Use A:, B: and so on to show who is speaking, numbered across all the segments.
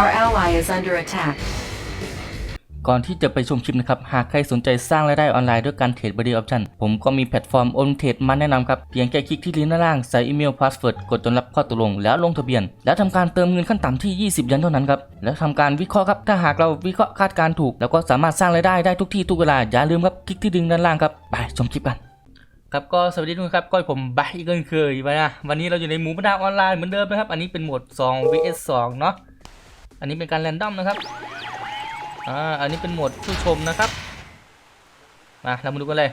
A: Our ally is under attack.
B: ก่อนที่จะไปชมคลิปนะครับ หากใครสนใจสร้างรายได้ออนไลน์ด้วยการเทรดบริออปชั่นผมก็มีแพลตฟอร์มโอนเทรดมาแนะนำครับ เพียงแค่คลิกที่ลิงก์ด้านล่าง ใส่อีเมลพาสเวิร์ดกดจนรับข้อตกลง แล้วลงทะเบียน แล้วทำการเติมเงินขั้นต่ำที่ 20 ยันเท่านั้นครับ แล้วทำการวิเคราะห์ครับ ถ้าหากเราวิเคราะห์คาดการณ์ถูก แล้วก็สามารถสร้างรายได้ได้ทุกที่ทุกเวลา อย่าลืมครับ คลิกที่ลิงก์ด้านล่างครับ ไปชมคลิปกันครับก็สวัสดีทุกคนครับก็ผมบายอีกเช่นเคยไปนะวันนี้เราอยู่ในหมูบ้านออนไลน์เหมือนเดิมนะครับอันนี้เป็นโหมด 2 vs 2 เนาะ อันนี้เป็นการแรนดอมนะครับ อ่า อันนี้เป็นโหมดผู้ชมนะครับ มา เรามาดูกันเลย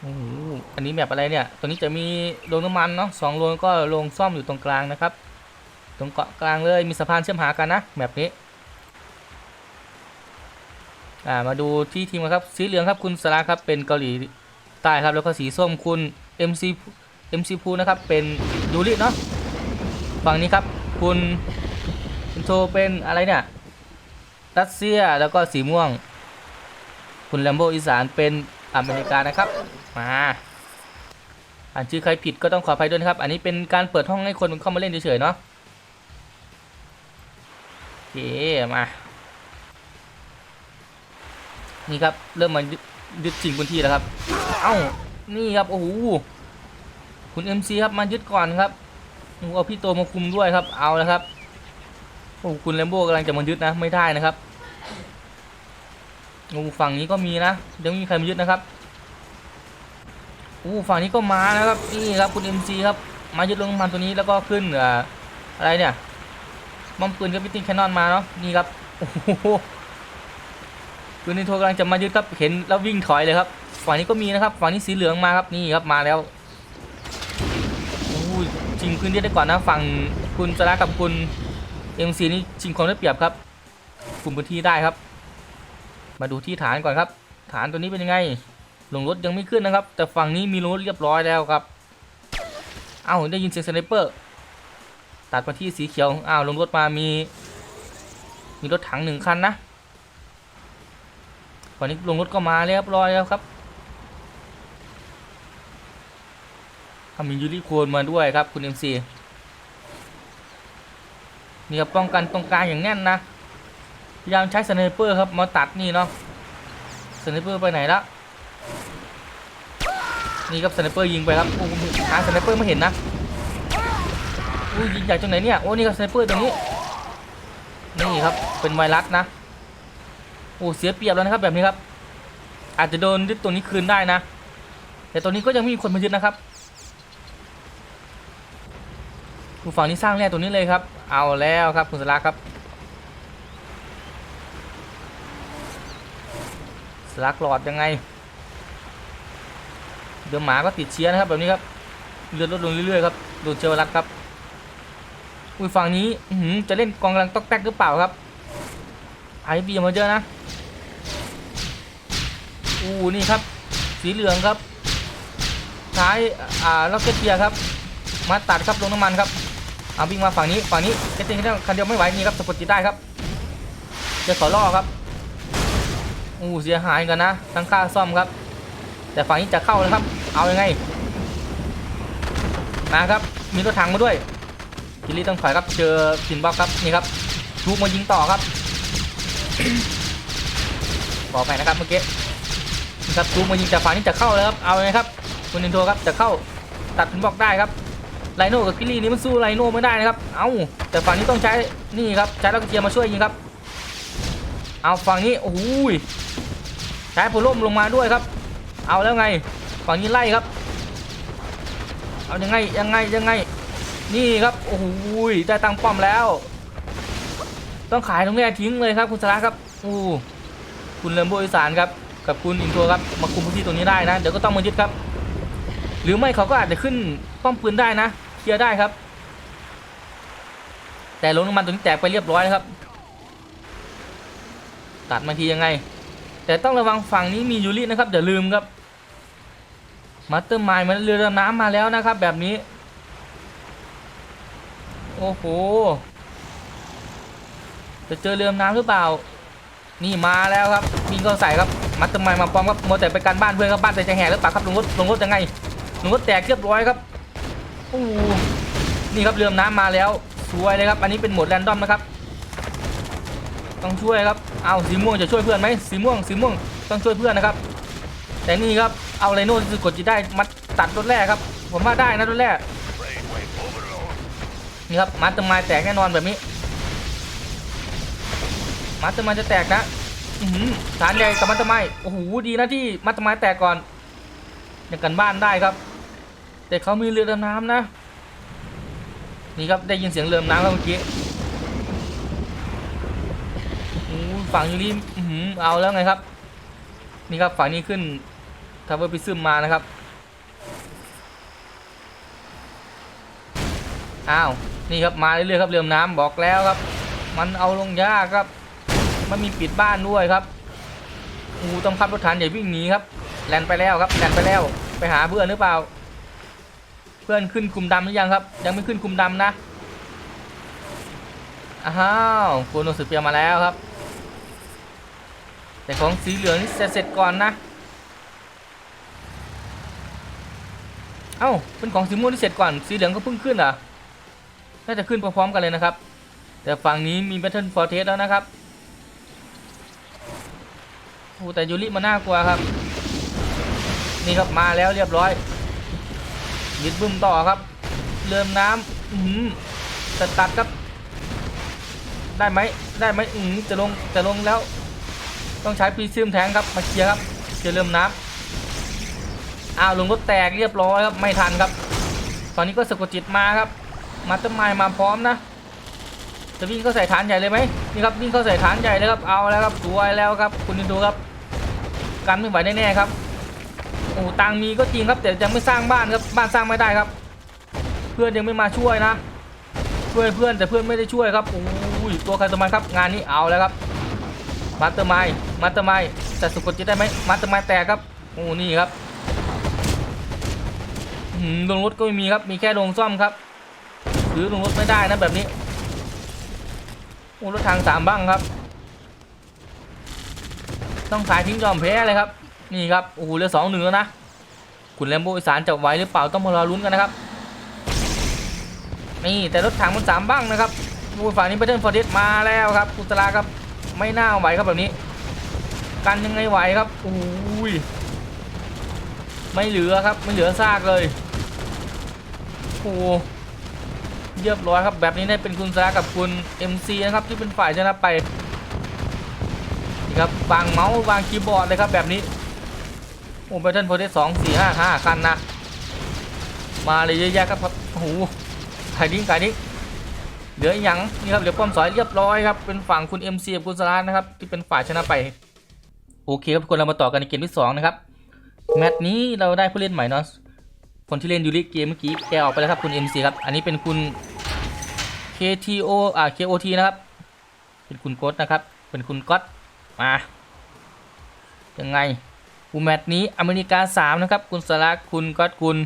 B: โอ้โหอันนี้แบบอะไรเนี่ย ตัวนี้จะมีโรงน้ำมันเนาะสองโรงก็โรงซ่อมอยู่ตรงกลางนะครับ ตรงเกาะกลางเลย มีสะพานเชื่อมหากันนะ แบบนี้ อ่า มาดูที่ทีมครับ สีเหลืองครับคุณสระครับ เป็นเกาหลีใต้ครับ แล้วก็สีส้มคุณ MC MC พูนะครับ เป็นยูริเนาะ ฝั่งนี้ครับ คุณคุณโชเป็นอะไรเนี่ยรัสเซียแล้วก็สีม่วง คุณแลมโบอีสานเป็นอเมริกานะครับ มาอ่านชื่อใครผิดก็ต้องขออภัยด้วยนะครับ อันนี้เป็นการเปิดห้องให้คนเข้ามาเล่นเฉยๆเนาะโอเคมา นี่ครับเริ่มมายึดยึดชิงพื้นที่แล้วครับ เอ้า นี่ครับ โอ้โห คุณ MC ครับมายึดก่อนครับ โอ้โหเอาพี่โตมาคุมด้วยครับ เอาแล้วครับโอ้คุณแลมโบ้กำลังจะมายึดนะไม่ได้นะครับโอ้ฝั่งนี้ก็มีนะยังมีใครมายึดนะครับโอ้ฝั่งนี้ก็มานะครับนี่ครับคุณ MC ครับมายึดโรงมันตัวนี้แล้วก็ขึ้นอะไรเนี่ยบอมปืนกับพิตติ้งแคนนอนมาเนาะนี่ครับโอ้โหคุณนิโทกำลังจะมายึดครับเห็นแล้ววิ่งถอยเลยครับฝั่งนี้ก็มีนะครับฝั่งนี้สีเหลืองมาครับนี่ครับมาแล้ว อ้ยจริงพื้นที่ได้ก่อนนะฝั่งคุณสระกับคุณ MC นี่ชิงความได้เปรียบครับกลุ่มพื้นที่ได้ครับ มาดูที่ฐานก่อนครับ ฐานตัวนี้เป็นยังไงลงรถยังไม่ขึ้นนะครับ แต่ฝั่งนี้มีรถเรียบร้อยแล้วครับเอ้าได้ยินเสียงสไนเปอร์ตัดมาที่สีเขียวอ้าวลงรถมามี มีรถถังหนึ่งคันนะฝั่งนี้ลงรถก็มาเรียบร้อยแล้วครับ ทำมียูริโคนมาด้วยครับคุณ MC นี่ครับป้องกันตรงกลางอย่างแน่นนะพยายามใช้สไนเปอร์ครับมาตัดนี่เนาะสไนเปอร์ไปไหนละนี่ครับสไนเปอร์ยิงไปครับโอ้หาสไนเปอร์ไม่เห็นนะอุ้ยยิงจากตรงไหนเนี่ยโอ้นี่ครับสไนเปอร์ตรงนี้นี่ครับเป็นไวรัสนะโอ้เสียเปรียบแล้วนะครับแบบนี้ครับ อาจจะโดนยึดตัวนี้คืนได้นะ แต่ตัวนี้ก็ยังไม่มีคนมายึดนะครับ คุณฝั่งนี้สร้างแร่ตัวนี้เลยครับ เอาแล้วครับคุณสลักครับสลักหลอดยังไง เดี๋ยวหมาก็ติดเชื้อนะครับแบบนี้ครับเลือดลดลงเรื่อยๆครับโดนเชื้อรัสครับอุ้ยฝั่งนี้อื้อหือจะเล่นกองกำลังตอกแตกหรือเปล่าครับไอบีมาเยอะนะอู้นี่ครับ สีเหลืองครับท้ายอ่าล็อกเก็ตเกียร์ครับ มาตัดครับลงน้ำมันครับ เอาวิ่งมาฝั่งนี้ฝั่งนี้เจตติ้งคันเดียวไม่ไหวนี่ครับสะกดจิตได้ครับจะขอล่อครับอู้เสียหายกันนะทั้งค่าซ่อมครับ แต่ฝั่งนี้จะเข้านะครับ เอายังไงมาครับมีรถถังมาด้วยกิลลี่ต้องถอยครับเจอพินบล็อกครับนี่ครับลูกมายิงต่อครับบอกไปนะครับเมื่อกี้นะครับลูกมายิงจากฝั่งนี้จะเข้าแล้วครับเอายังไงครับคุณนินโทครับจะเข้าตัดพินบล็อกได้ครับ ไลโน่กับกิลลี่นี่มันสู้ไลโน่ไม่ได้นะครับ เอาแต่ฝั่งนี้ต้องใช้นี่ครับใช้ลักเกียร์มาช่วยยิงครับ เอาฝั่งนี้โอ้ยใช้พล่มลงมาด้วยครับ เอาแล้วไงฝั่งนี้ไล่ครับ เอายังไงยังไงยังไงนี่ครับโอ้โหยได้ตังป้อมแล้ว ต้องขายตรงนี้ทิ้งเลยครับคุณสาระครับอู้คุณเลิมโบอีสานครับกับคุณอินโทรครับมาคุมพื้นที่ตรงนี้ได้นะเดี๋ยวก็ต้องมายึดครับ หรือไม่เขาก็อาจจะขึ้นป้อมปืนได้นะ เคลียร์ได้ครับ แต่ลงน้ำมันตัวนี้แตกไปเรียบร้อยแล้วครับ ตัดมาทียังไง แต่ต้องระวังฝั่งนี้มียูรินะครับอย่าลืมครับมาเตอร์มายมันเรือดำน้ำมาแล้วนะครับ แบบนี้ โอ้โหจะเจอเรือดำน้ำหรือเปล่า นี่มาแล้วครับมีเข้าใส่ครับมัดตำไมมาพร้อมครับมัวแต่ไปกันบ้านเพื่อนครับบ้านแต่จะแหกหรือเปล่าครับลงรถลงรถยังไงลงรถแตกเรียบร้อยครับ โอ้นี่ครับเรือดำน้ำมาแล้วสวยเลยครับ อันนี้เป็นโหมดแรนดอมนะครับ ต้องช่วยครับ เอาสีม่วงจะช่วยเพื่อนไหมสีม่วงสีม่วงต้องช่วยเพื่อนนะครับ แต่นี่ครับเอาไรโน่ที่กดจีได้มัดตัดรถแรกครับ ผมว่าได้นะรถแรกนี่ครับมัดตำไมแตกแน่นอนแบบนี้มัตตอร์ไมายจะแตกนะอือหือฐานใหญ่กับมัตตอร์ไมายโอ้โหดีนะที่มัตตอร์ไมายแตกก่อนยังกันบ้านได้ครับ แต่เขามีเรือดำน้ำนะ นี่ครับได้ยินเสียงเรือดำน้ำแล้วเมื่อกี้ฝั่งยูริอือหือเอาแล้วไงครับ นี่ครับฝั่งนี้ขึ้นทาวเวอร์พิซึมมานะครับ อ้าว นี่ครับมาเรื่อยๆครับเรือดำน้ำบอกแล้วครับ มันเอาลงยากครับ มันมีปิดบ้านด้วยครับอูต้องขับรถถันอย่วิ่งหนีครับแลนไปแล้วครับแลนไปแล้ว ไปหาเพื่อนหรือเปล่า พื่อนขึ้นคุมดำหรือยังครับ ยังไม่ขึ้นคุมดำนะอ้าวโคโนสึเปียมาแล้วครับ แต่ของสีเหลืองนี่เสร็จเสร็จก่อนนะ เอ้าเป็นของสีม่วงที่เสร็จก่อน สีเหลืองก็เพิ่งขึ้นเหรอะน่าจะขึ้นพร้อมๆกันเลยนะครับ แต่ฝั่งนี้มี Battle for Test แล้วนะครับโอ้แต่ยูริมันน่ากลัวครับ นี่ครับมาแล้วเรียบร้อย ยึดบึ้มต่อครับ เริ่มน้ำอือหือตัดตัดครับ ได้ไหมได้ไหมอือจะลงจะลงแล้ว ต้องใช้ปีซึมแทงครับมาเคลียร์ครับจะเริ่มน้ำอ้าวลงรถแตกเรียบร้อยครับไม่ทันครับ ตอนนี้ก็สะกดจิตมาครับ มาต้นไม้มาพร้อมนะจะวิ่งเข้าใส่ฐานใหญ่เลยไหมนี่ครับวิ่งเข้าใส่ฐานใหญ่เลยครับเอาแล้วครับสวยแล้วครับ คุณดูครับกันไม่ไหวแน่ๆครับ โอ้ตังมีก็จริงครับแต่ยังไม่สร้างบ้านครับบ้านสร้างไม่ได้ครับ เพื่อนยังไม่มาช่วยนะ ช่วยเพื่อนแต่เพื่อนไม่ได้ช่วยครับโอ้ยตัวใครตัวมันครับ งานนี้เอาแล้วครับมาเตอร์ไมล์มาเตอร์ไมล์แต่สุกจิตได้ไหมมาเตอร์ไมล์แตกครับโอ้นี่ครับหือลงรถก็ไม่มีครับมีแค่ลงซ่อมครับหรือลงรถไม่ได้นะแบบนี้โอ้รถทางสามบ้างครับ ต้องขายทิ้งยอมแพ้เลยครับ นี่ครับโอ้โหเหลือสองหนึ่งแล้วนะคุณแลมโบอีสานจะไหวหรือเปล่าต้องมารอลุ้นกันนะครับนี่แต่รถถังมันสามบ้างนะครับโอ้ยฝั่งนี้เบเทิลฟอร์เดสมาแล้วครับกุตลาครับไม่น่าไหวครับแบบนี้ กันยังไงไหวครับโอ้ยไม่เหลือครับไม่เหลือซากเลยโอ้โหเรียบร้อยครับแบบนี้ได้เป็นคุณซากับคุณ MC นะครับที่เป็นฝ่ายชนะไปนี่ครับวางเมาส์วางคีย์บอร์ดเลยครับแบบนี้ โอ้แบทเทิลโพเทสสองสี่ห้าห้าคันนะ มาเลยเยอะแยะครับโอ้โหขายดิ้งขายดิ้งเหลืออีกอย่างนี่ครับเหลือป้อมสอยเรียบร้อยครับเป็นฝั่งคุณ MC กับคุณสลานะครับที่เป็นฝ่ายชนะไป โอเคครับทุกคนเรามาต่อกันในเกมที่สองนะครับแมตช์นี้เราได้ผู้เล่นใหม่เนาะคนที่เล่นยูริเกมเมื่อกี้แกออกไปแล้วครับคุณ MC ครับ อันนี้เป็นคุณ KTO อ่า KOT นะครับ เป็นคุณก๊อตนะครับ เป็นคุณก๊อตมายังไง อูแมตนี้อเมริกา 3 นะครับ คุณสลักคุณก๊อตคุณ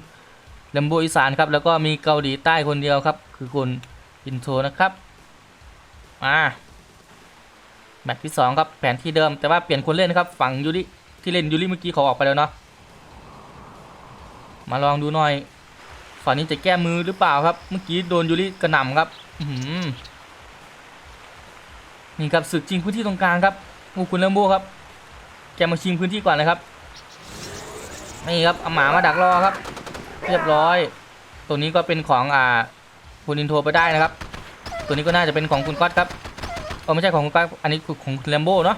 B: เลมโบอีสานครับ แล้วก็มีเกาหลีใต้คนเดียวครับ คือคุณอินโทนะครับมาแมตช์ที่ 2 ครับ แผนที่เดิมแต่ว่าเปลี่ยนคนเล่นนะครับ ฝั่งยูริที่เล่นยูริเมื่อกี้เขาออกไปแล้วเนาะมาลองดูหน่อย ฝั่งนี้จะแก้มือหรือเปล่าครับ เมื่อกี้โดนยูริกระหน่ำครับอื้อหือนี่ครับศึกจริงพื้นที่ตรงกลางครับโอ้คุณเลมโบครับแกมาชิงพื้นที่ก่อนเลยครับ นี่ครับเอาหมามาดักรอครับ เรียบร้อย ตัวนี้ก็เป็นของอ่าคุณอินโทรไปได้นะครับ ตัวนี้ก็น่าจะเป็นของคุณก๊อตครับเออไม่ใช่ของคุณก๊อตอันนี้คือของคุณเลมโบ้เนาะ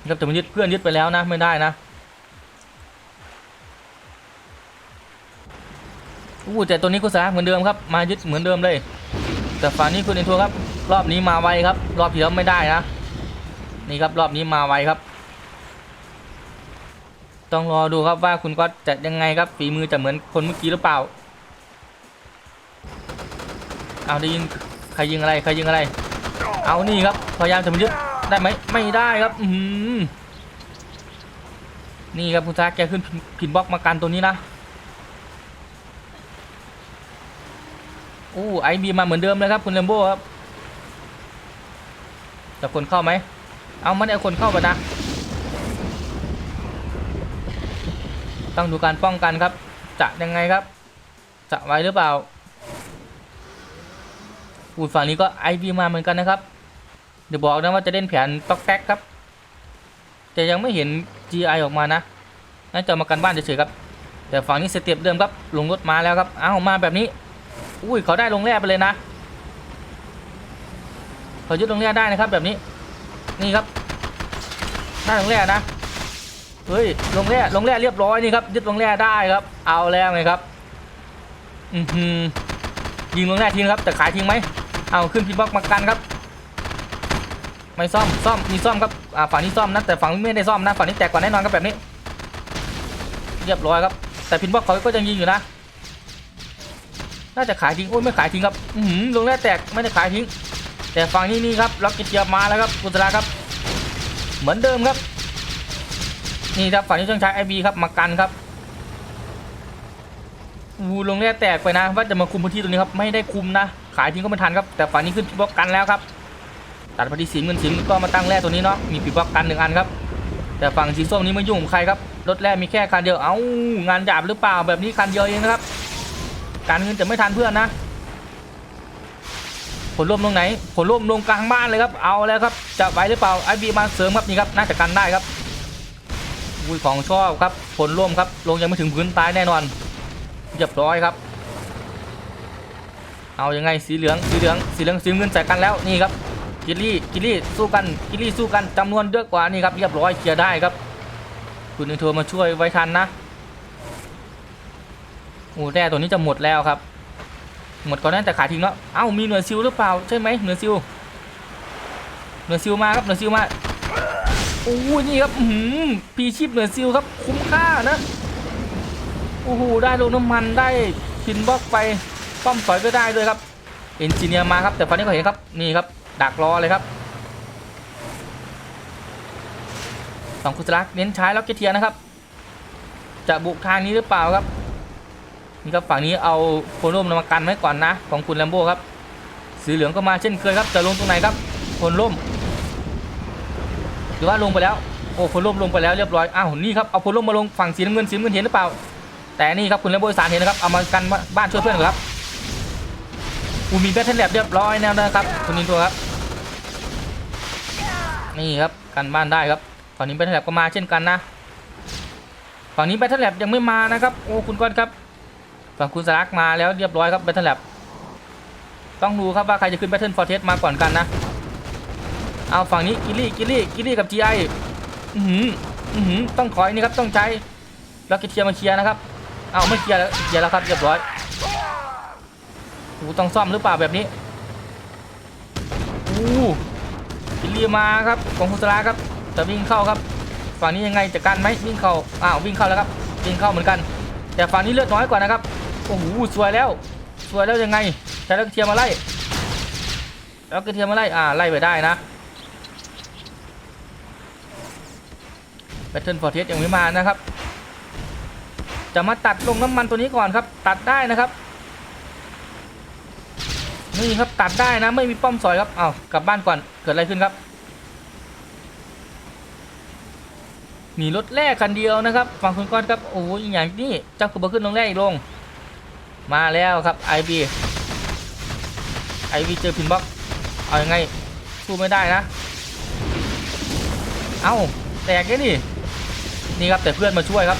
B: นี่ครับแต่มันยึดเพื่อนยึดไปแล้วนะไม่ได้นะอู้แต่ตัวนี้คุณสาเหมือนเดิมครับมายึดเหมือนเดิมเลย แต่ฝั่งนี้คุณอินโทรครับ รอบนี้มาไวครับ รอบที่แล้วไม่ได้นะ นี่ครับรอบนี้มาไวครับ ต้องรอดูครับว่าคุณก็จะยังไงครับฝีมือจะเหมือนคนเมื่อกี้หรือเปล่า เอาได้ยินใครยิงอะไรใครยิงอะไร เอานี่ครับพยายามจะมายึดได้ไหมไม่ได้ครับอืนี่ครับคุณตาแกขึ้นพินพินบล็อกมากันตัวนี้นะโอ้ไอบีมาเหมือนเดิมเลยครับคุณเลมโบ้ครับแต่คนเข้าไหมเอาไม่ไอคนเข้าไปนะ ต้องดูการป้องกันครับ จะยังไงครับ จะไว้หรือเปล่าอูดฝั่งนี้ก็ไอบีมาเหมือนกันนะครับ เดี๋ยวบอกนะว่าจะเล่นแผนต๊อกแท็กครับ แต่ยังไม่เห็น GI ออกมานะ น่าจะมากันบ้านเฉยๆครับ แต่ฝั่งนี้สเต็ปเดิมครับ ลงรถมาแล้วครับ อ้าวมาแบบนี้ อุ้ยเขาได้ลงแร่ไปเลยนะ เขายึดลงแร่ได้นะครับแบบนี้ นี่ครับ ได้ลงแร่นะ เฮ้ยลงแร่ลงแร่เรียบร้อยนี่ครับยึดลงแร่ได้ครับ เอาแล้วไงครับอือหือยิงลงแร่ทิ้งครับ แต่ขายทิ้งไหมเอาขึ้นพินบล็อกมากันครับ ไม่ซ่อมซ่อมมีซ่อมครับอ่าฝั่งนี้ซ่อมนะแต่ฝั่งนี้ไม่ได้ซ่อมนะฝั่งนี้แตกกว่าแน่นอนครับแบบนี้ เรียบร้อยครับ แต่พินบล็อกเขาก็ยังยิงอยู่นะน่าจะขายทิ้งโอ้ยไม่ขายทิ้งครับอือหือลงแร่แตกไม่ได้ขายทิ้ง แต่ฝั่งนี้นี่ครับล็อกกิจเจียบมาแล้วครับกุศลาครับ เหมือนเดิมครับ นี่ครับฝั่งนี้ช่างใช้ไอบีครับมากันครับอูลงแร่แตกไปนะว่าจะมาคุมพื้นที่ตรงนี้ครับไม่ได้คุมนะ ขายทิ้งก็ไม่ทันครับแต่ฝั่งนี้ขึ้นพินบล็อกกันแล้วครับตัดพอดีสีเงินสีเงินก็มาตั้งแร่ตัวนี้เนาะมีปีบล็อกกันหนึ่งอันครับ แต่ฝั่งสีส้มนี้ไม่ยุ่งใครครับรถแร่มีแค่คันเดียวเอ้างานหยาบหรือเปล่าแบบนี้คันเดียวเองนะครับ การเงินจะไม่ทันเพื่อนนะ ผลร่วมลงไหน ผลร่วมลงกลางบ้านเลยครับเอาแล้วครับจะไหวหรือเปล่าไอบีมาเสริมครับนี่ครับน่าจะกันได้ครับ อุ้ยของชอบครับผลร่วมครับ ลงยังไม่ถึงพื้นตายแน่นอนเรียบร้อยครับ เอายังไงสีเหลืองสีเหลืองสีเหลืองสีเงินใส่กันแล้วนี่ครับกิลลี่กิลลี่สู้กันกิลลี่สู้กันจำนวนเยอะกว่านี่ครับเรียบร้อยเคลียร์ได้ครับ คุณอินโทรมาช่วยไว้ทันนะโอ้แร่ตัวนี้จะหมดแล้วครับ หมดก่อนนั้นแต่ขายทิ้งแล้วเอ้ามีหน่วยซิลหรือเปล่าใช่ไหมหน่วยซิลหน่วยซิลมาครับหน่วยซิลมา โอ้ยนี่ครับอือหือพีชีพเหน่วยซิลครับ คุ้มค่านะ โอ้โห ได้ลงน้ำมันได้พินบล็อกไปป้อมสอยก็ได้ด้วยครับ เอนจิเนียร์มาครับ แต่ฟันนี้ก็เห็นครับ นี่ครับ ดักรอเลยครับสองคุสลักเน้นใช้ล็อกเกเทียร์นะครับ จะบุกทางนี้หรือเปล่าครับ นี่ครับฝั่งนี้เอาโคนร่มมากันไว้ก่อนนะ ของคุณแลมโบ้ครับ สีเหลืองก็มาเช่นเคยครับ จะลงตรงไหนครับโคนร่ม รือว่าลงไปแล้วโอ้คนร่มลงไปแล้วเรียบร้อยอ้าวนี่ครับเอาคนร่มมาลงฝั่งสีน้ำเงินสีน้ำเงินเห็นหรือเปล่า แต่นี่ครับคุณแลมโบ้อีสานเห็นนะครับเอามากันบ้านช่วยเพื่อนก่อครับอูมีแบทเทิลแลบเรียบร้อยแล้วนะครับคุณนินตัวครับนี่ครับกันบ้านได้ครับฝั่งนี้แบทเทิลแลบก็มาเช่นกันนะฝั่งนี้แบทเทิลแลบยังไม่มานะครับโอ้คุณก้อนครับฝั่งคุณสลักมาแล้วเรียบร้อยครับแบทเทิลแลบต้องดูครับว่าใครจะขึ้นแบทเทิลฟอร์เทสมาก่อนกันนะ เอาฝั่งนี้กิลลี่กิลลี่กิลลี่กับ GI อือหืออือหือต้องถอยนี่ครับต้องใช้ล็อกเกตเทียมาเคลียร์นะครับเอาไม่เคลียร์แล้วเคลียร์แล้วครับเรียบร้อยโอ้ต้องซ่อมหรือเปล่าแบบนี้อู้กิลลี่มาครับของคุณสลักครับจะวิ่งเข้าครับ ฝั่งนี้ยังไงจะกันไหมวิ่งเข้าอ้าววิ่งเข้าแล้วครับวิ่งเข้าเหมือนกัน แต่ฝั่งนี้เลือดน้อยกว่านะครับโอ้โหสวยแล้วสวยแล้วยังไงใช้แล้วเทียมาไล่ล้วก็เทียมมาไล่อ่าไล่ไปได้นะ แบตเทิลฟอร์เทสยังไม่มานะครับ จะมาตัดลงน้ำมันตัวนี้ก่อนครับ ตัดได้นะครับ นี่ครับตัดได้นะไม่มีป้อมสอยครับเอากลับบ้านก่อนเกิดอะไรขึ้นครับมีรถแรกคันเดียวนะครับฝั่งคุณก้อนครับโอ้ยอย่างนี้เจ้าคือบ่ขึ้นลงแรกอีกลง มาแล้วครับ IB IB เจอพินบ็อกเอายังไงสู้ไม่ได้นะ เอ้าแตกแค่นี่ นี่ครับแต่เพื่อนมาช่วยครับ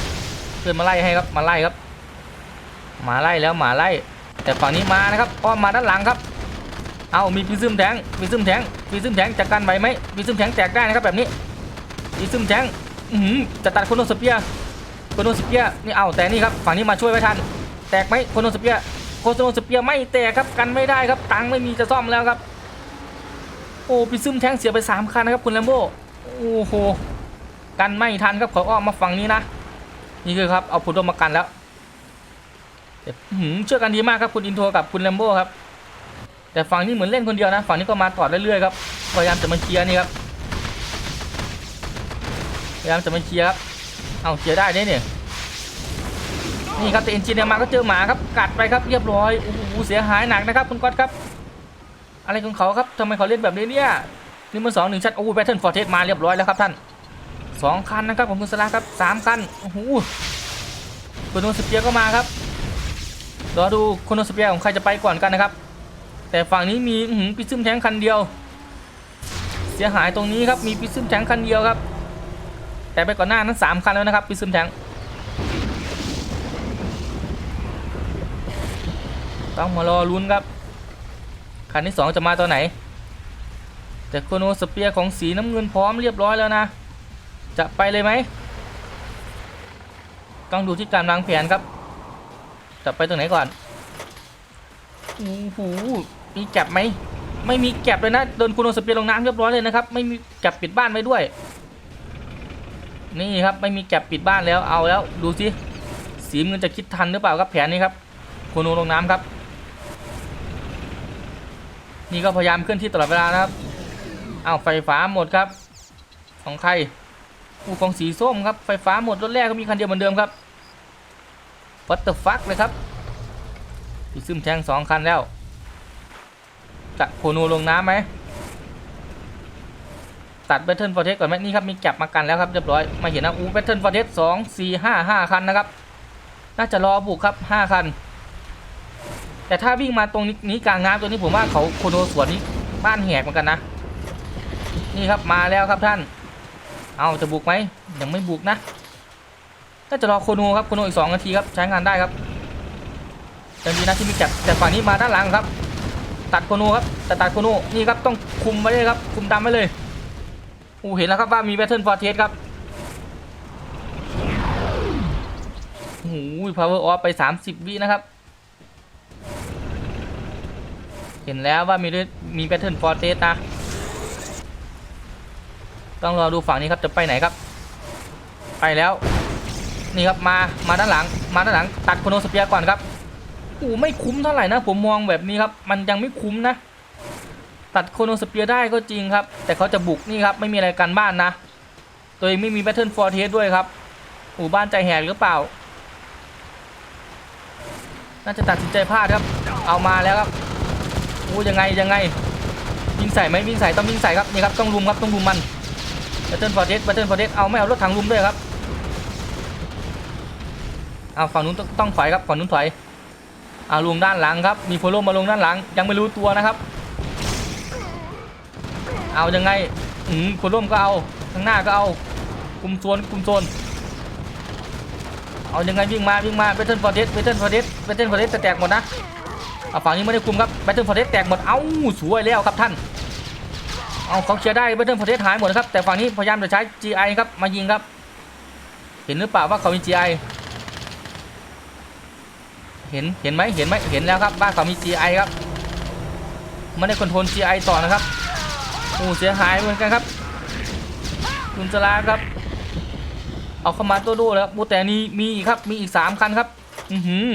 B: เพื่อนมาไล่ให้ครับมาไล่ครับมาไล่แล้วมาไล่ แต่ฝั่งนี้มานะครับอ้อมมาด้านหลังครับ เอามีพิซึมแทงพิซึมแทงพิซึมแทงจัดการไหวไหมพิซึมแทงแตกได้นะครับแบบนี้พิซึมแทงอื้อหือจะตัดโคโนสเปียโคโนสเปียนี่เอาแต่นี่ครับฝั่งนี้มาช่วยไว้ทันแตกไหมโคโนสเปียโคโนสเปียไม่แตกครับกันไม่ได้ครับตังไม่มีจะซ่อมแล้วครับโอ้ปิซึมแทงเสียไปสามคันนะครับคุณแลมโบ้โอ้โห กันไม่ทันครับเขออ้อมมาฝั่งนี้นะนี่คือครับเอาพุทโธมากันแล้วแต่อื้อหือเชื่อกันดีมากครับคุณอินโทรกับคุณแลมโบ้ครับแต่ฝั่งนี้เหมือนเล่นคนเดียวนะฝั่งนี้ก็มาต่อเรื่อยๆครับพยายามจะมาเคลียร์นี่ครับพยายามจะมาเคลียร์ครับเอาเคลียร์ได้เนี่ยนี่ครับแต่เอนจิเนียมาก็เจอหมาครับกัดไปครับเรียบร้อยโอ้โหเสียหายหนักนะครับคุณก๊อตครับ อะไรของเขาครับทำไมเขาเล่นแบบนี้เนี่ยนี่มันสองหนึ่งชัดโอ้แบทเทิลฟอร์เทสมาเรียบร้อยแล้วครับท่าน สองคันนะครับผมคุณสลาครับสามคันโอ้โหคุณโนสเปียก็มาครับรอดูคุณโนสเปียของใครจะไปก่อนกันนะครับ แต่ฝั่งนี้มีหือปิซึมแทงคันเดียว เสียหายตรงนี้ครับมีปิซึมแทงคันเดียวครับ แต่ไปก่อนหน้านั้นสามคันแล้วนะครับปิซึมแทงต้องมารอลุ้นครับ คันที่สองจะมาตัวไหน แต่โคโนสเปียร์ของสีน้ำเงินพร้อมเรียบร้อยแล้วนะ จะไปเลยไหมต้องดูที่การวางแผนครับ จะไปตรงไหนก่อนโอ้โหมีแก็บไหม ไม่มีแก็บเลยนะโดนโคโนสเปียร์ลงน้ำเรียบร้อยเลยนะครับ ไม่มีแก็บปิดบ้านไว้ด้วย นี่ครับไม่มีแก็บปิดบ้านแล้วเอาแล้วดูสิสีเงินจะคิดทันหรือเปล่าครับแผนนี้ครับโคโนลงน้ำครับ นี่ก็พยายามเคลื่อนที่ตลอดเวลานะครับเอาไฟฟ้าหมดครับ ของใคร อูของสีส้มครับ ไฟฟ้าหมดรถแรกก็มีคันเดียวเหมือนเดิมครับ What the fuck เลยครับมีซึมแทงสองคันแล้วจะโคนูลงน้ำไหมตัดแบทเทิลฟอร์เทสก่อนไหมนี่ครับมีแก็บมากันแล้วครับเรียบร้อยมาเห็นนะอูแบทเทิลฟอร์เทสสองสี่ห้าห้าคันนะครับ น่าจะรอบุกครับห้าคัน แต่ถ้าวิ่งมาตรงนี้กลางน้ำตัวนี้ผมว่าเขาโคโนสวนนี้บ้านแหกเหมือนกันนะ นี่ครับมาแล้วครับท่าน เอาจะบุกไหมยังไม่บุกนะน่าจะรอโคโนครับโคโนอีกสองนาทีครับใช้งานได้ครับยังดีนะที่มีจับแต่ฝั่งนี้มาด้านหลังครับ ตัดโคโนครับแต่ตัดโคโนนี่ครับต้องคุมไว้เลยครับ คุมตามไว้เลยอ้เห็นแล้วครับว่ามีแบทเทิลฟอร์เทสครับโอ้โหพาวเวอร์ออฟไป 30 วินะครับ เห็นแล้วว่ามีดมีแพทเทิร์นฟอร์เตสนะ ต้องรอดูฝั่งนี้ครับจะไปไหนครับ ไปแล้วนี่ครับมามาด้านหลัง มาด้านหลัง ตัดโคโนสเปียก่อนครับอู้ไม่คุ้มเท่าไหร่นะ ผมมองแบบนี้ครับมันยังไม่คุ้มนะ ตัดโคโนสเปียได้ก็จริงครับ แต่เขาจะบุกนี่ครับไม่มีอะไรกันบ้านนะ ตัวเองไม่มีแพทเทิร์นฟอร์เทสด้วยครับอู่บ้านใจแหกหรือเปล่า น่าจะตัดสินใจพลาดครับ เอามาแล้วครับโอ้ยังไงยังไงวิ่งใส่ไหมวิ่งใส่ต้องวิ่งใส่ครับนี่ครับต้องลุมครับต้องลุมมัน บัตเทิลฟอร์เดสบัตเทิลฟอร์เดสเอาไม่เอารถถังลุมด้วยครับเอาฝั่งนู้นต้องถอยครับฝั่งนู้นถอยเอาลงด้านหลังครับ มีโฟโลมาลงด้านหลัง ยังไม่รู้ตัวนะครับ เอายังไงอืมโฟโลมก็เอาข้างหน้าก็เอาคุมโซนคุมโซนเอายังไงวิ่งมาวิ่งมาบัตเทิลฟอร์เดสบัตเทิลฟอร์เดสบัตเทิลฟอร์เดสจะแตกหมดนะเอาฝั่งนี้ไม่ได้คุมครับแบตเทิลฟอร์เทสแตกหมดเอ้าสวยแล้วครับท่าน เอาเขาเคลียร์ได้แบตเทิลฟอร์เทสหายหมดนะครับแต่ฝั่งนี้พยายามจะใช้ GI ครับมายิงครับ เห็นหรือเปล่าว่าเขามี GI เห็นเห็นไหมเห็นไหมเห็นแล้วครับว่าเขามี GI ครับไม่ได้คอนโทรล GI ต่อนะครับโอ้เสียหายเหมือนกันครับคุณจลาครับ เอาเข้ามาตัวดูแล้วครับโอ้แต่นี้มีอีกครับมีอีกสามคันครับ อือหือ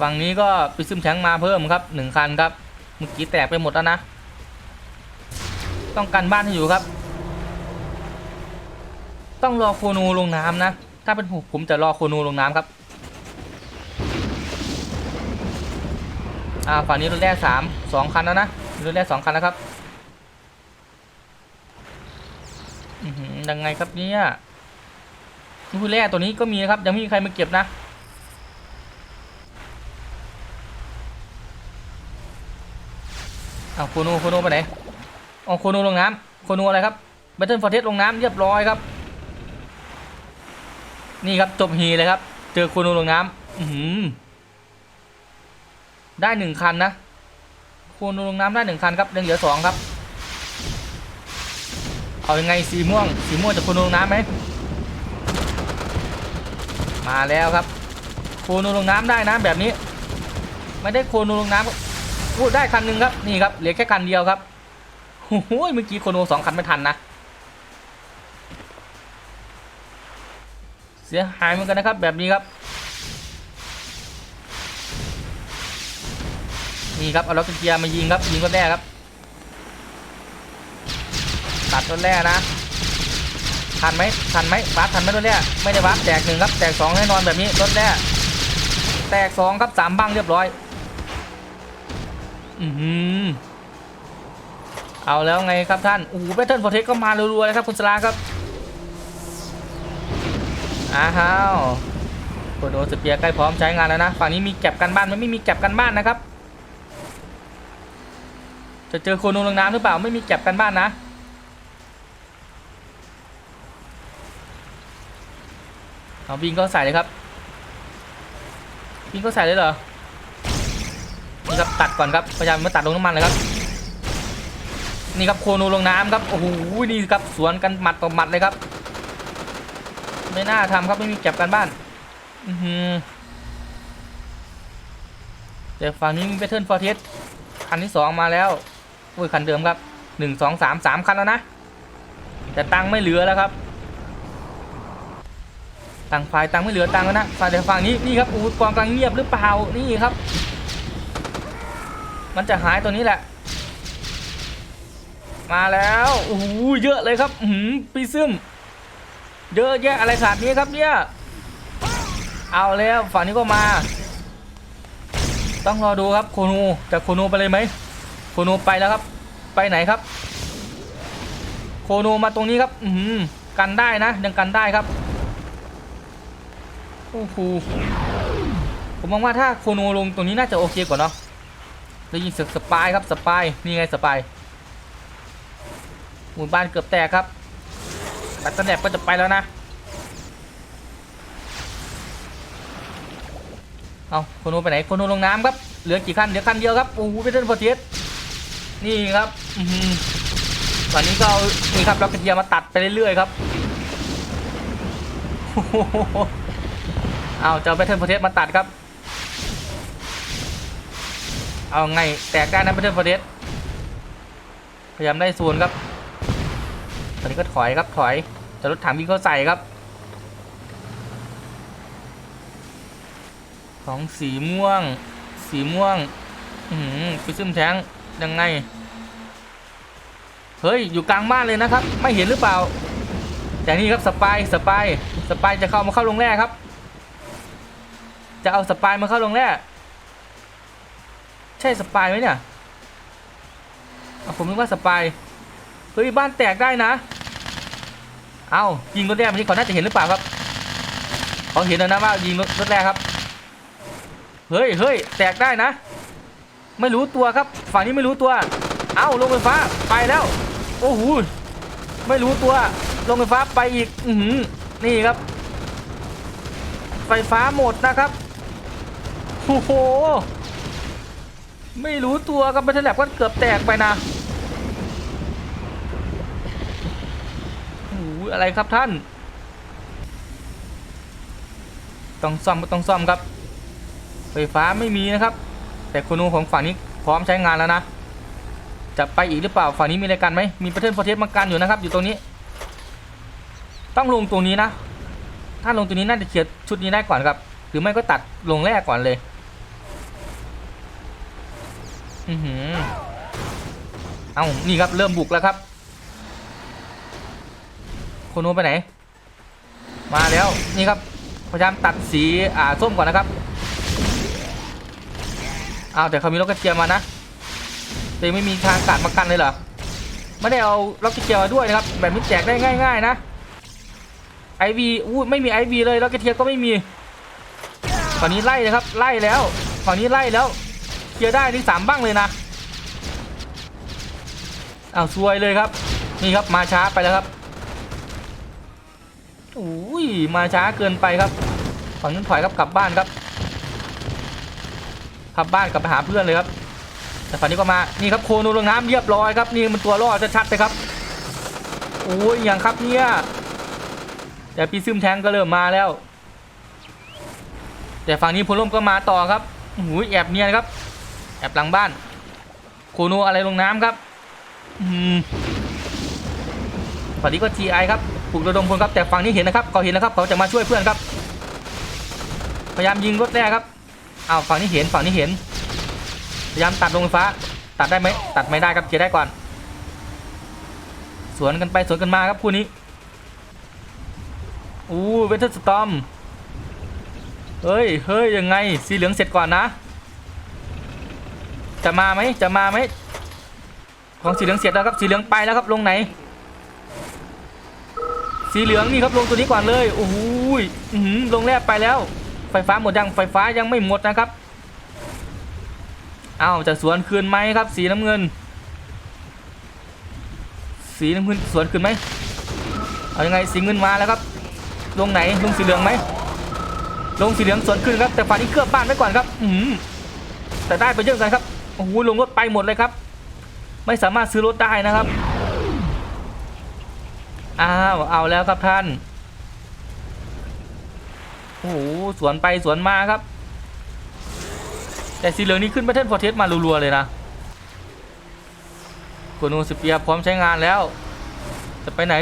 B: ฝั่งนี้ก็ไปซึมแทงมาเพิ่มครับหนึ่งคันครับเมื่อกี้แตกไปหมดแล้วนะ ต้องกันบ้านให้อยู่ครับ ต้องรอโคนูลงน้ำนะ ถ้าเป็นผมผมจะรอโคนูลงน้ำครับอ่าฝั่งนี้รถแรกสามสองคันแล้วนะรถแรกสองคันแล้วครับยังไงครับเนี่ยรถแรกตัวนี้ก็มีนะครับยังไม่มีใครมาเก็บนะ เอาโคโนโคโนไปไหนอ๋อโคโนลงน้ำโคโนอะไรครับแบทเทิลฟอร์เทสลงน้ำเรียบร้อยครับ นี่ครับจบฮีเลยครับ เจอโคโนลงน้ำอือหือได้หนึ่งคันนะโคโนลงน้ำได้หนึ่งคันครับยังเหลือสองครับ เอายังไงสีม่วง สีม่วงจะโคโนลงน้ำไหมมาแล้วครับ โคโนลงน้ำได้นะแบบนี้ ไม่ได้โคโนลงน้ำ โอ้ได้คันหนึ่งครับนี่ครับเหลือแค่คันเดียวครับโอ้โหเมื่อกี้โคโนสองคันไม่ทันนะเสียหายเหมือนกันนะครับ แบบนี้ครับนี่ครับเอาล็อกเกียร์มายิงครับยิงรถแรกครับตัดรถแรกนะทันไหมทันไหมวาร์ปทันไหมรถแรกไม่ได้วาร์ปแตกหนึ่งครับแตกสองแน่นอนแบบนี้รถแรกแตกสองครับสามบ้างเรียบร้อย อือหือเอาแล้วไงครับท่านโอ้โหแบทเทิลโปรเทคก็มารัวๆเลยครับคุณสลาครับอ้าวโคโดสเปียร์ใกล้พร้อมใช้งานแล้วนะ ฝั่งนี้มีแก็บกันบ้านมันไม่มีแก็บกันบ้านนะครับ จะเจอโคโนลงน้ำหรือเปล่าไม่มีแก็บกันบ้านนะเอาวิ่งก็ใส่เลยครับวิ่งก็ใส่เลยเหรอ นี่ครับตัดก่อนครับพยายามไม่ตัดลงน้ำมันเลยครับ นี่ครับโคโนลงน้ำครับโอ้โหนี่ครับสวนกันหมัดต่อหมัดเลยครับ ไม่น่าทำครับไม่มีเก็บกันบ้านอือหือแต่ฝั่งนี้มีเบทเทิลฟอร์เทสคันที่สองมาแล้วอุ้ยคันเดิมครับหนึ่งสองสามสามคันแล้วนะแต่ตังไม่เหลือแล้วครับตังไฟตังไม่เหลือตังแล้วนะฝ่ายแต่ฝั่งนี้นี่ครับอู้กองกลังเงียบหรือเปล่านี่ครับ มันจะหายตัวนี้แหละ มาแล้วโอ้โหเยอะเลยครับอือหือปีซึมเยอะแยะอะไรขนาดนี้ครับเนี่ยเอาแล้วฝั่งนี้ก็มา ต้องรอดูครับโคนูจะโคนูไปเลยไหมโคนูไปแล้วครับ ไปไหนครับ โคนูมาตรงนี้ครับ อือหือกันได้นะ ยังกันได้ครับโอ้โหผมมองว่าถ้าโคนูลงตรงนี้น่าจะโอเคกว่าเนาะ ได้ยินเสียงสปายครับสปายนี่ไงสปายหมู่บ้านเกือบแตกครับตัดตะแหนบก็จะไปแล้วนะเอาโคโนไปไหนโคโนลงน้ำครับเหลือกี่คันเหลือคันเดียวครับโอ้โหเบเทนพอเทสนี่ครับตอนนี้ก็เอานี่ครับล็อกกระเทียมมาตัดไปเรื่อยๆครับโอ้โหเอาเจ้าเบเทนพเทสมาตัดครับ เอาไงแตกได้นะเบเทนพอเทสพยายามได้ส่วนครับ ตอนนี้ก็ถอยครับถอยจะรถถังวิ่งเข้าใส่ครับ ของสีม่วง สีม่วง อืมไปซึมแทงยังไง เฮ้ย อยู่กลางบ้านเลยนะครับ ไม่เห็นหรือเปล่า แต่นี่ครับสปายสปายสปายจะเข้ามาเข้าลงแร่ครับ จะเอาสปายมาเข้าลงแร่ ช่สปายไหมเนี่ยเอาผมนึกว่าสปายเฮ้ยบ้านแตกได้นะ เอายิงรถแรกไปที่เขาน่าจะเห็นหรือเปล่าครับเขาเห็นแล้วนะว่ายิงรถแรกครับ เฮ้ยเฮ้ยแตกได้นะ ไม่รู้ตัวครับ ฝั่งนี้ไม่รู้ตัว เอ้าลงไฟฟ้าไปแล้ว โอ้โหไม่รู้ตัว ลงไฟฟ้าไปอีก อืนี่ครับ ไฟฟ้าหมดนะครับโอ้โห ไม่รู้ตัวครับบัตเทแลบก็เกือบแตกไปนะโอ้โหอะไรครับท่าน ต้องซ่อมก็ต้องซ่อมครับ ไฟฟ้าไม่มีนะครับ แต่คนูของฝั่งนี้พร้อมใช้งานแล้วนะ จะไปอีกหรือเปล่าฝั่งนี้มีอะไรกันไหมมีประเทศประเทศมากันอยู่นะครับ อยู่ตรงนี้ ต้องลงตรงนี้นะ ถ้าลงตรงนี้น่าจะเคลียร์ชุดนี้ได้ก่อนครับ หรือไม่ก็ตัดลงแรกก่อนเลย อือหือเอานี่ครับเริ่มบุกแล้วครับโคนูไปไหน มาแล้วนี่ครับพยายามตัดสีอ่าส้มก่อนนะครับอ้าวแต่เขามีล็อกเก็ตเกียร์มานะแต่ยังไม่มีทางกัดมากันเลยเหรอไม่ได้เอาล็อกเก็ตเกียร์มาด้วยนะครับ แบบนี้แจกได้ง่าย ๆ นะไอวีอู้ไม่มีไอวีเลยล็อกเก็ตเกียร์ก็ไม่มีฝั่งนี้ไล่เลยครับ ไล่แล้วฝั่งนี้ไล่แล้ว เกียร์ได้ที่สามบ้างเลยนะอ้าวซวยเลยครับ นี่ครับมาช้าไปแล้วครับอุ้ยมาช้าเกินไปครับฝั่งนั้นถอยครับกลับบ้านครับกลับบ้านกลับไปหาเพื่อนเลยครับ แต่ฝั่งนี้ก็มานี่ครับโคโนลงน้ำเรียบร้อยครับนี่มันตัวรอดชัดๆเลยครับโอ้ยอย่างครับเนี่ยแต่ปีซึมแทงก็เริ่มมาแล้ว แต่ฝั่งนี้พลล่มก็มาต่อครับโอ้ยแอบเนียนครับ อบหลังบ้านโคโนอะไรลงน้ำครับอืมฝั่งนี้ก็ GI ครับปลุกระดมพลครับแต่ฝั่งนี้เห็นนะครับเขาเห็นแล้วครับเขาจะมาช่วยเพื่อนครับ พยายามยิงรถแรกครับอ้าวฝั่งนี้เห็นฝั่งนี้เห็น พยายามตัดลงไฟฟ้า ตัดได้ไหมตัดไม่ได้ครับเคลียร์ได้ก่อน สวนกันไปสวนกันมาครับคู่นี้อู้เวทเทอร์สตอมเฮ้ยเฮ้ยยังไงสีเหลืองเสร็จก่อนนะ จะมาไหมจะมาไหมของสีเหลืองเสร็จแล้วครับสีเหลืองไปแล้วครับลงไหน สีเหลืองนี่ครับลงตัวนี้ก่อนเลยโอ้โหยลงแรกไปแล้ว ไฟฟ้าหมดยังไฟฟ้ายังไม่หมดนะครับอ้าวจะสวนคืนไหมครับ สีน้ำเงิน สีน้ำเงินสวนคืนไหมเอายังไงสีเงินมาแล้วครับ ลงไหนลงสีเหลืองไหมลงสีเหลืองสวนคืนครับแต่ฝั่งนี้เคลือบบ้านไว้ก่อนครับ อืมแต่ได้ไปเยอะกันครับ โอ้โหลงรถไปหมดเลยครับ ไม่สามารถซื้อรถได้นะครับอ้าวเอาแล้วครับท่าน โอ้โหสวนไปสวนมาครับ แต่สีเหลืองนี้ขึ้นแพทเทิร์นฟอร์เทสมารัวๆเลยนะโกนูสเปียร์พร้อมใช้งานแล้ว จะไปไหน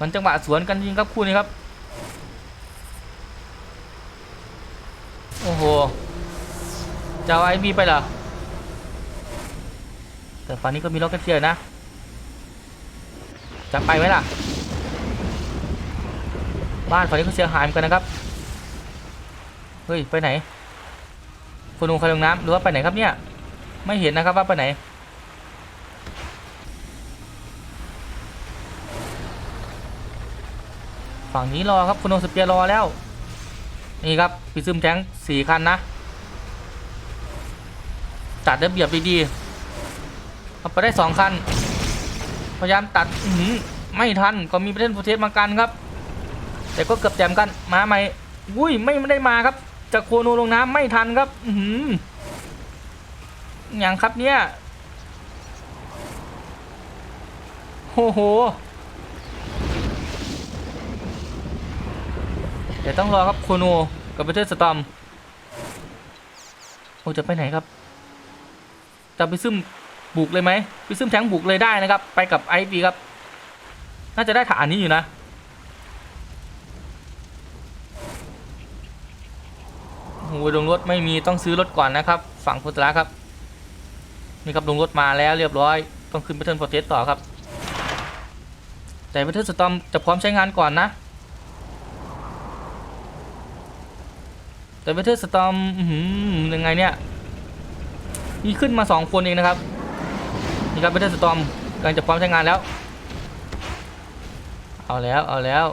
B: มันจังหวะสวนกันจริงครับคู่นี้ครับ โอ้โห จะเอาไอบีไปเหรอ แต่ฝั่งนี้ก็มีล็อกเก็ตเทียนะ จะไปไหมล่ะ บ้านฝั่งนี้ก็เสียหายเหมือนกันนะครับ เฮ้ย ไปไหนคนลงใครลงน้ำหรือว่าไปไหนครับเนี่ย ไม่เห็นนะครับว่าไปไหน ฝั่งนี้รอครับคุณโอสเปียร์รอแล้ว นี่ครับพิซึมแทงสี่คันนะ ตัดระเบียบดีๆเอาไปได้สองคัน พยายามตัดอื้อหือไม่ทัน ก็มีประเด็นโปรเทสมากันครับ แต่ก็เกือบแจมกัน มาใหม่ อุ้ยไม่ได้มาครับจากโคโนลงน้ำไม่ทันครับ อือหืออย่างครับเนี่ยโอ้โหเดี๋ยวต้องรอครับโคโนกับเบเทอร์สตอมโอ้จะไปไหนครับ จะไปซึมบุกเลยไหมไปซึมแทงบุกเลยได้นะครับ ไปกับไอพีครับ น่าจะได้ฐานนี้อยู่นะโอ้โหลงรถไม่มีต้องซื้อรถก่อนนะครับ ฝั่งพุทธละครับ นี่ครับลงรถมาแล้วเรียบร้อย ต้องขึ้นไปเทิร์นโปรเทสต่อครับ แต่ไปเทิร์นสตอมจะพร้อมใช้งานก่อนนะ แต่เวเทอร์สตอมยังไงเนี่ย มีขึ้นมาสองคนเองนะครับ นี่ครับเวเทอร์สตอมกำลังจะพร้อมใช้งานแล้ว เอาแล้ว เอาแล้ว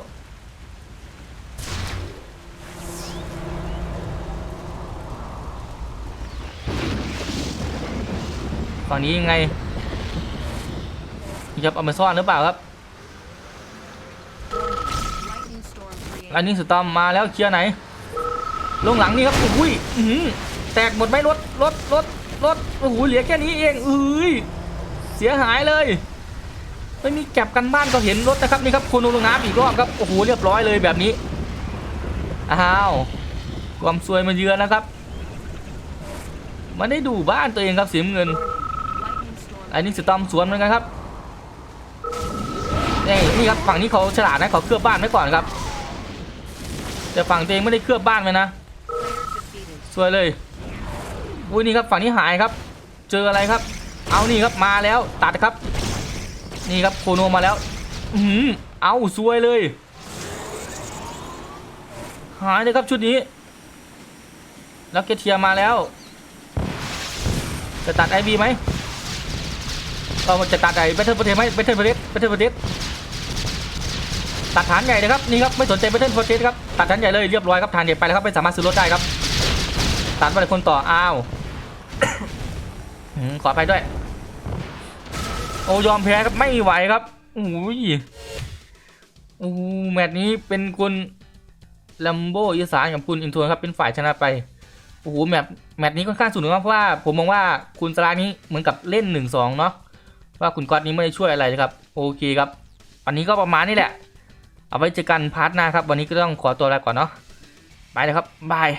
B: ฝั่งนี้ยังไงจะเอามาซ่อนหรือเปล่าครับอันนี้สตอมมาแล้วเคลียร์ไหน ลงหลังนี่ครับอุ้ยหือแตกหมดไหมรถรถรถ รถโอ้โหเหลือแค่นี้เองเอ้ยเสียหายเลยไม่มีแก็บกันบ้านก็เห็นรถนะครับนี่ครับคนลงน้ำอีกรอบครับโอ้โหเรียบร้อยเลยแบบนี้อ้าวความซวยมาเยือนนะครับ มันได้ดูบ้านตัวเองครับสีน้ำเงินอันนี้สตอมสวนเหมือนกันครับนี่นี่ครับฝั่งนี้เขาฉลาดนะเขาเคลือบบ้านไว้ก่อนครับ แต่ฝั่งตัวเองไม่ได้เคลือบบ้านไว้นะ
A: Player defeated.
B: สวยเลย อุ้ยนี่ครับฝั่งนี้หายครับ เจออะไรครับ เอานี่ครับมาแล้วตัดครับ นี่ครับโคโนมาแล้ว อือหือเอาสวยเลย หายเลยครับชุดนี้แล้วเกเทียมาแล้ว จะตัดไอบีไหมเราจะตัดไอเบทเทิลโปรเทสไหมเบทเทิลโปรเทสเบทเทิลโปรเทสตัดฐานใหญ่นะครับนี่ครับไม่สนใจเบทเทิลโปรเทสครับตัดฐานใหญ่เลยเรียบร้อยครับฐานใหญ่ไปแล้วครับไม่สามารถซื้อรถได้ครับตัดไปเลยคนต่ออ้าว ขอไปด้วย โอ้ยอมแพ้ครับไม่ไหวครับโอ้ยโอ้แมตช์นี้เป็นคุณลัมโบอีสานกับคุณอินทวร์ครับเป็นฝ่ายชนะไปโอ้โหแมตช์แมตช์นี้ค่อนข้างสนุกมากเพราะว่าผมมองว่าคุณสลานี้เหมือนกับเล่นหนึ่งสองเนาะว่าคุณก๊อตนี้ไม่ได้ช่วยอะไรเลยครับ โอเคครับวันนี้ก็ประมาณนี้แหละ เอาไว้เจอกันพาร์ทหน้าครับ วันนี้ก็ต้องขอตัวลาก่อนเนาะไปเลยครับบาย